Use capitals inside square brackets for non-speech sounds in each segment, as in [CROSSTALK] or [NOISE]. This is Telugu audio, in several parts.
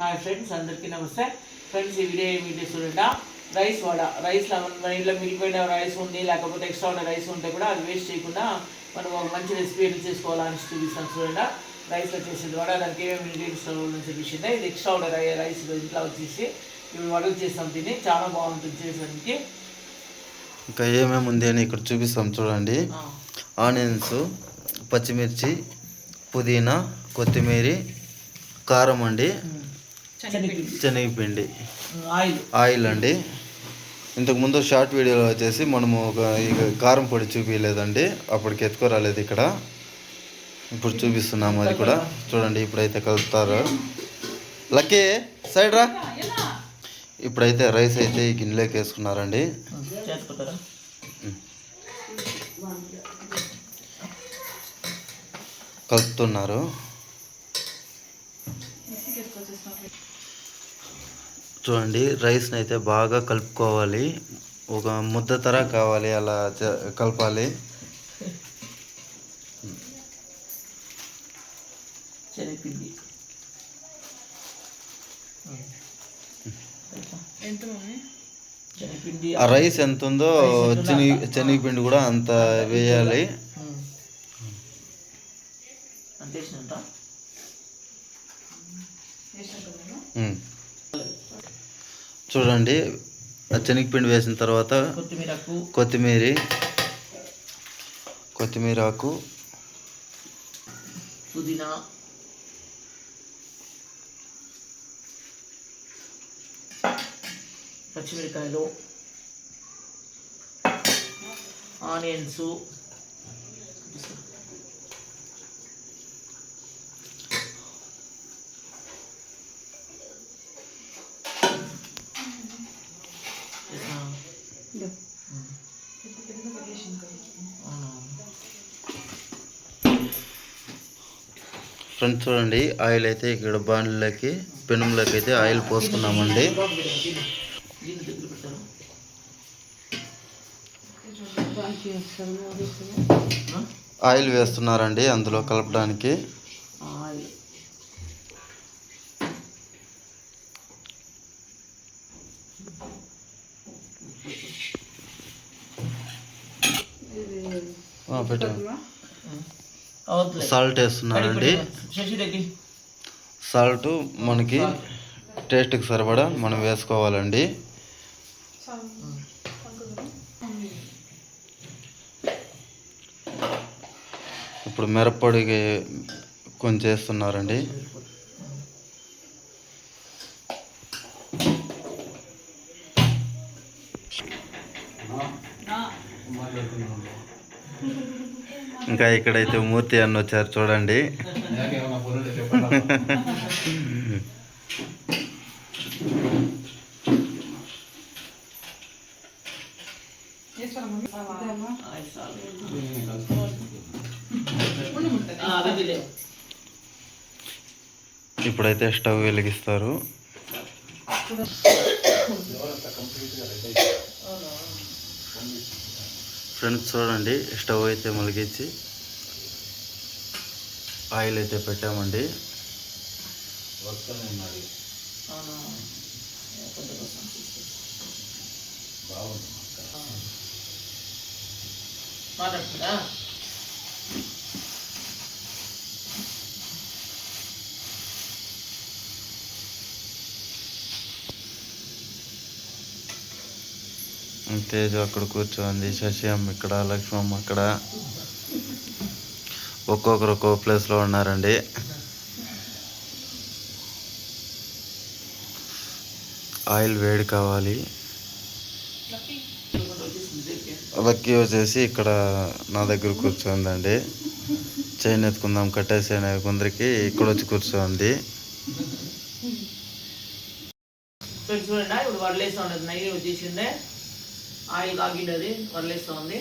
హాయ్ ఫ్రెండ్స్ అందరికీ నమస్తే. ఫ్రెండ్స్ ఈ వీడియో ఏమి వీడియో చూడండి. రైస్ వడ. రైస్లో మన ఇంట్లో మిగిలిపోయిన రైస్ ఉంది లేకపోతే ఎక్స్ట్రా ఉన్న రైస్ ఉంటే కూడా అది వేస్ట్ చేయకుండా మనం ఒక మంచి రెసిపీ ఎట్లా చేసుకోవాలని చూపిస్తాను చూడండి. రైస్లో చేసేది వడ దానికి ఏమేమి ఇంగ్రీడియంట్స్ చూపించింది. ఇది ఎక్స్ట్రా ఉన్న రై రైస్ ఇంట్లో వచ్చేసి ఇవి వడలు చేస్తాం తిని చాలా బాగుంటుంది చేసేదానికి. ఇంకా ఏమేమి ఉంది అని ఇక్కడ చూపిస్తాం చూడండి. ఆనియన్స్ పచ్చిమిర్చి పుదీనా కొత్తిమీర కారం అండి. శనగపిండి. ఆయిల్. ఆయిల్ అండి. ఇంతకుముందు షార్ట్ వీడియోలో వచ్చేసి మనము ఒక ఇక కారం పొడి చూపించలేదండి అప్పటికి ఎత్తుకోరాలేదు ఇక్కడ. ఇప్పుడు చూపిస్తున్నాము అది కూడా. చూడండి ఇప్పుడైతే కలుపుతారు. లక్కీ సైడ్ రా. ఇప్పుడైతే రైస్ అయితే ఈ గిన్నెలోకి వేసుకున్నారండి. కలుపుతున్నారు. చూడండి రైస్ని అయితే బాగా కలుపుకోవాలి. ఒక ముద్ద తర కావాలి అలా చ- కలపాలి. ఆ రైస్ ఎంత ఉందో శనగ శనగపిండి కూడా అంత వేయాలి. అంత. చూడండి. శనగపిండి వేసిన తర్వాత కొత్తిమీరకు. కొత్తిమీర. కొత్తిమీర ఆకు పుదీనా. పచ్చిమిరకాయలు ఆనియన్స్. ఫ్రెండ్స్ చూడండి ఆయిల్ అయితే ఇక్కడ బాండ్లకి పెనుములకి అయితే ఆయిల్ పోసుకున్నామండి. ఆయిల్ వేస్తున్నారండి అందులో కలపడానికి. ఆయిల్ సాల్ట్ దగ్గర సాల్ట్ మనకి టేస్ట్కి సరిపడా మనం వేసుకోవాలండి. ఇప్పుడు మిరప్పొడికి కొంచెం వేస్తున్నారండి. ఇంకా ఇక్కడైతే మూర్తి అన్న వచ్చారు చూడండి. ఇప్పుడైతే స్టవ్ వెలిగిస్తారు. ఫ్రెండ్స్ చూడండి స్టవ్ అయితే మలిగించి ఆయిల్ అయితే పెట్టామండి. అవునా? తేజు అక్కడ కూర్చోంది. శశి అమ్మ ఇక్కడ లక్ష్మమ్మ అక్కడ. ఒక్కొక్కరు ఒక్కో ప్లేస్లో ఉన్నారండి. ఆయిల్ వేడి కావాలి. లక్కీ వచ్చేసి ఇక్కడ నా దగ్గర కూర్చోందండి. చైన్ ఎత్తుకుందాం కట్టేసి అనే కొందరికి ఇక్కడ వచ్చి కూర్చోంది. చూడండి ఇప్పుడు వడలేసి ఉండదు. నెయ్యి వచ్చేసిందే. ఆయిల్ ఆగిండది వదిలేస్తుంది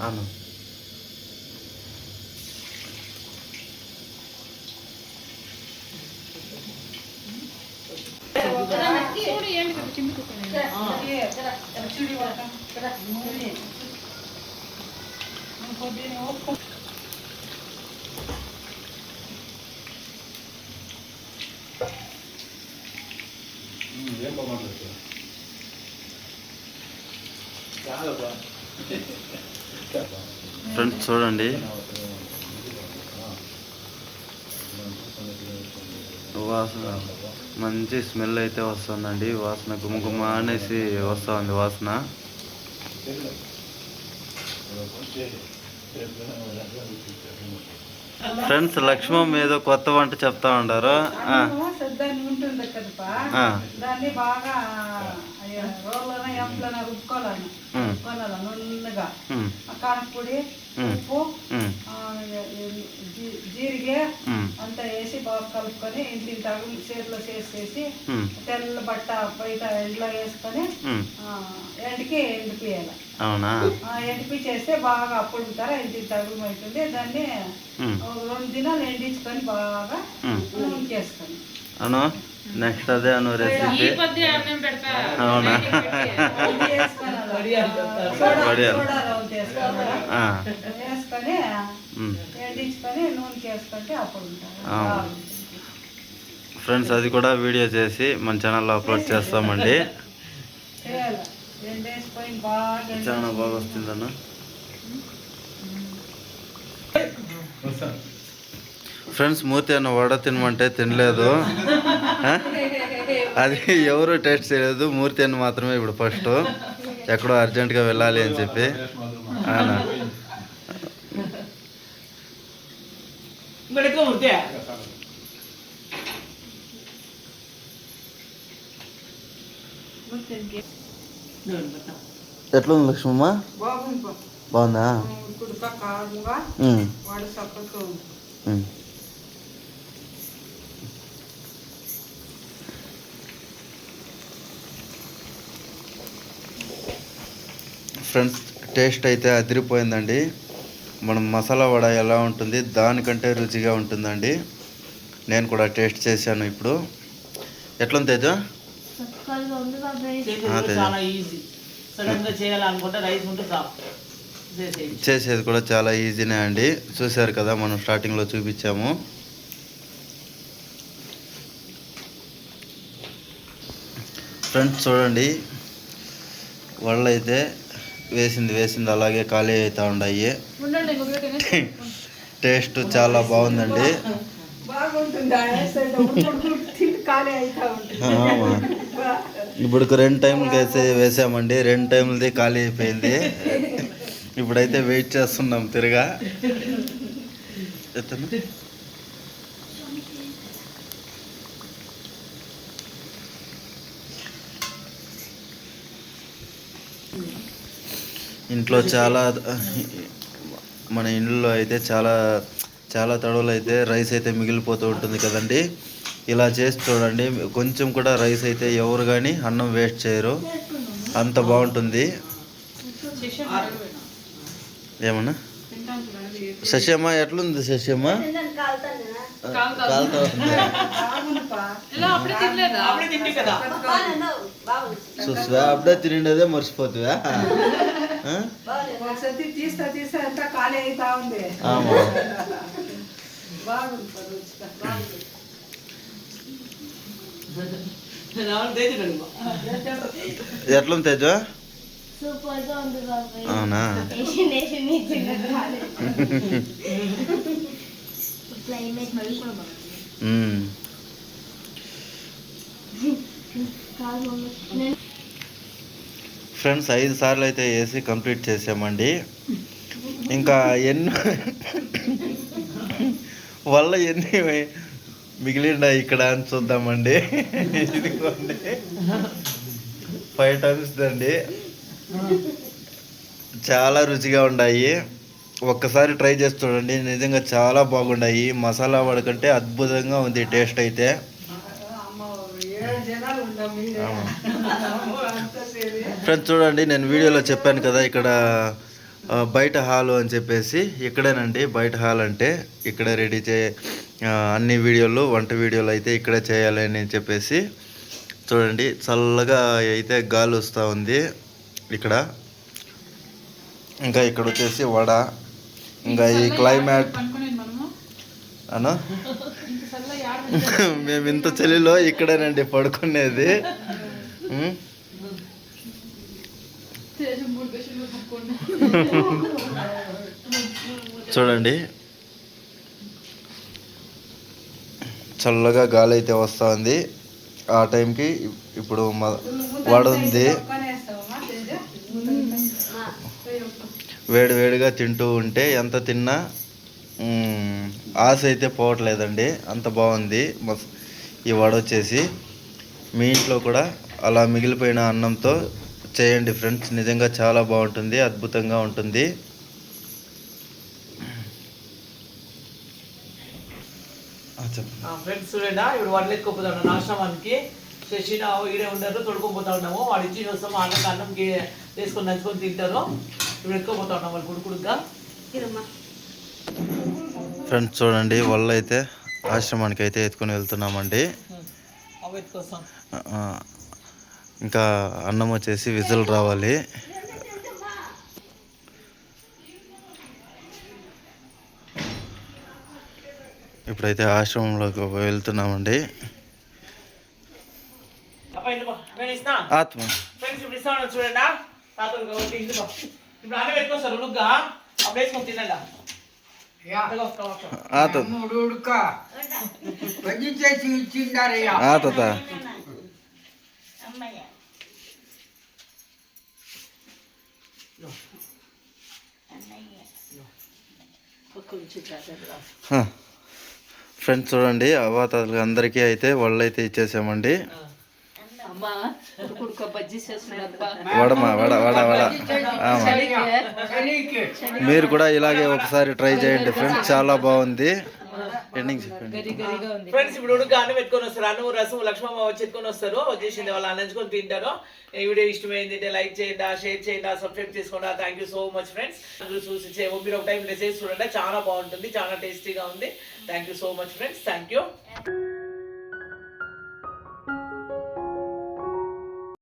అవును ఏం బాగుంటుంది ఫ్రెండ్స్ చూడండి. వాసన మంచి స్మెల్ అయితే వస్తుందండి. వాసన గుమగుమ అనేసి వస్తుంది వాసన. ఫ్రెండ్స్ లక్ష్మమ్మ ఏదో కొత్త వంట చెప్తా ఉంటారు ఆ, దాన్ని బాగా నున్నగా. కారపొడి ఉప్పు జీరిగే అంతా వేసి బాగా కలుపుకొని ఇంటి తగులు చేతిలో చేసేసి తెల్ల బట్ట బయట ఎండలో వేసుకొని ఎండకి ఎండిపియాలి. అవునా? ఎండిపి చేస్తే బాగా అప్పుడు ఉంటారా ఇంటి తగులు అవుతుంది దాన్ని రెండు దినాలు ఎండించుకొని బాగా ఉమ్. నూనె చేసుకొని. అను నెక్స్ట్ అదే అను రెసిపీ అవునా? వడియాలు. ఫ్రెండ్స్ అది కూడా వీడియో చేసి మన ఛానల్లో అప్లోడ్ చేస్తామండి. చాలా బాగా చాలా బాగా వస్తుందన్న ఫ్రెండ్స్ మూతి అన్న వడ తినమంటే తినలేదు? అది ఎవరు టేస్ట్ చేయలేదు. మూర్తి అన్న మాత్రమే ఇప్పుడు ఫస్ట్. ఎక్కడో అర్జెంటుగా వెళ్ళాలి అని చెప్పి. అవునా? ఎట్లుంది లక్ష్మమ్మ? బాగుంది బా. బాగుందా ఇప్పుడు కారంగా ఉమ్, వాడు సప్పతో ఉంది ఉమ్. ఫ్రెండ్స్ టేస్ట్ అయితే అదిరిపోయిందండి. మనం మసాలా వడ ఎలా ఉంటుంది దానికంటే రుచిగా ఉంటుందండి. నేను కూడా టేస్ట్ చేశాను ఇప్పుడు. ఎట్లుంది తేజ? చేసేది కూడా. చాలా ఈజీనే అండి. చూశారు కదా మనం స్టార్టింగ్లో చూపించాము. ఫ్రెండ్స్ చూడండి. అయితే వేసింది వేసింది అలాగే ఖాళీ అవుతూ ఉన్నాయి [LAUGHS] టేస్ట్ చాలా బాగుందండి. [LAUGHS] ఇప్పుడు రెండు టైంలకి వేసే వేసామండి. రెండు టైంలది ఖాళీ అయిపోయింది. [LAUGHS] ఇప్పుడైతే వెయిట్ చేస్తున్నాం తిరగా. ఇంట్లో చాలా మన ఇంట్లో అయితే చాలా చాలా తడవలు అయితే రైస్ అయితే మిగిలిపోతూ ఉంటుంది కదండి. ఇలా చేసి చూడండి కొంచెం కూడా రైస్ అయితే ఎవరు కానీ అన్నం వేస్ట్ చేయరు. అంత బాగుంటుంది. ఏమన్నా? శశమ్మ ఎట్లుంది శశమ్మ? కాలుతా అప్పుడే తిండి కదా. ఎట్లుంది తేజ? సూపర్గా ఉంది బాబాయ్. అవునా? క్లైమేట్ మ్మ్. కాదు మమ్మీ నేను ఫ్రెండ్స్ ఐదు సార్లు అయితే వేసి కంప్లీట్ చేసామండి. ఇంకా ఎన్నో వల్ల ఎన్ని మిగిలిండా ఇక్కడ అని చూద్దామండి. ఇదిగోండి. ఫైవ్ టైమ్స్ అండి చాలా రుచిగా ఉన్నాయి ఒక్కసారి ట్రై చేసి చూడండి. నిజంగా చాలా బాగున్నాయి మసాలా వడకంటే అద్భుతంగా ఉంది టేస్ట్ అయితే. ఫ్రెండ్స్ చూడండి నేను వీడియోలో చెప్పాను కదా ఇక్కడ బయట హాల్ అని చెప్పేసి ఇక్కడేనండి బయట హాల్ అంటే ఇక్కడే రెడీ చే అన్ని వీడియోలు వంట వీడియోలు అయితే ఇక్కడే చేయాలి అని చెప్పేసి చూడండి చల్లగా అయితే గాలి వస్తూ ఉంది ఇక్కడ. ఇంకా ఇక్కడ వచ్చేసి వడ ఇంకా ఈ క్లైమేట్ అను [LAUGHS] మేము ఇంత చలిలో ఇక్కడేనండి పడుకునేది. చూడండి. చల్లగా గాలి అయితే వస్తుంది. ఆ టైంకి ఇప్పుడు మ- వేడి వేడిగా తింటూ ఉంటే ఎంత తిన్నా ఆశ అయితే పోవట్లేదండి. అంత బాగుంది. మస్- ఈ వడ వచ్చేసి మీ ఇంట్లో కూడా అలా మిగిలిపోయిన అన్నంతో చేయండి ఫ్రెండ్స్. నిజంగా చాలా బాగుంటుంది. అద్భుతంగా ఉంటుంది. ఫ్రెండ్స్ చూడండి? ఇప్పుడు వడ్లు ఎత్తుకోపోతా ఉన్నాను ఆశ్రమానికి శశిన ఈడే ఉండరు. తొడుకోపోతా ఉన్నాము. వాడు ఇచ్చి వస్తాము అన్నం అన్నంకి వేసుకొని నంచుకొని తింటారు. ఇప్పుడు ఎత్తుకోపోతా ఉన్నాం వాళ్ళు. కుడుకుడుగా ఫ్రెండ్స్ చూడండి వల్ల అయితే ఆశ్రమానికి అయితే ఎత్తుకొని వెళ్తున్నామండి. ఇంకా అన్నం వచ్చేసి విజిల్ రావాలి. ఇప్పుడైతే ఆశ్రమంలోకి వెళ్తున్నామండి. ఆత్మ. చూడండి. చేసి ఇచ్చిండారయ్యా. ఫ్రెండ్స్ చూడండి అవాతాతలు అందరికీ అయితే వాళ్ళు అయితే ఇచ్చేసామండి అమ్మా కుడుక బజ్జీ చేస్తున్నప్ప వడమా వడ వడ వడ ఆమా. చలికి మీరు కూడా ఇలాగే ఒకసారి ట్రై చేయండి ఫ్రెండ్స్ చాలా బాగుంది ఎండింగ్ చెప్పండి ఫ్రెండ్స్ ఇప్పుడు ఉడుగ్గా అన్నం పెట్టుకొని వస్తారు అన్నం రసం లక్ష్మమ్మ వచ్చి ఎత్తుకొని వస్తారు వచ్చేసింది వాళ్ళు అన్నంచుకొని తింటారు ఈ వీడియో ఇష్టమైంది అంటే లైక్ చేయండి షేర్ చేయండి సబ్స్క్రైబ్ చేసుకోండి. Thank you so much friends చూసి చే- మీరు ఒక టైం చేసి చూడండి. చాలా బాగుంటుంది చాలా టేస్టీగా ఉంది. Thank you so much friends thank you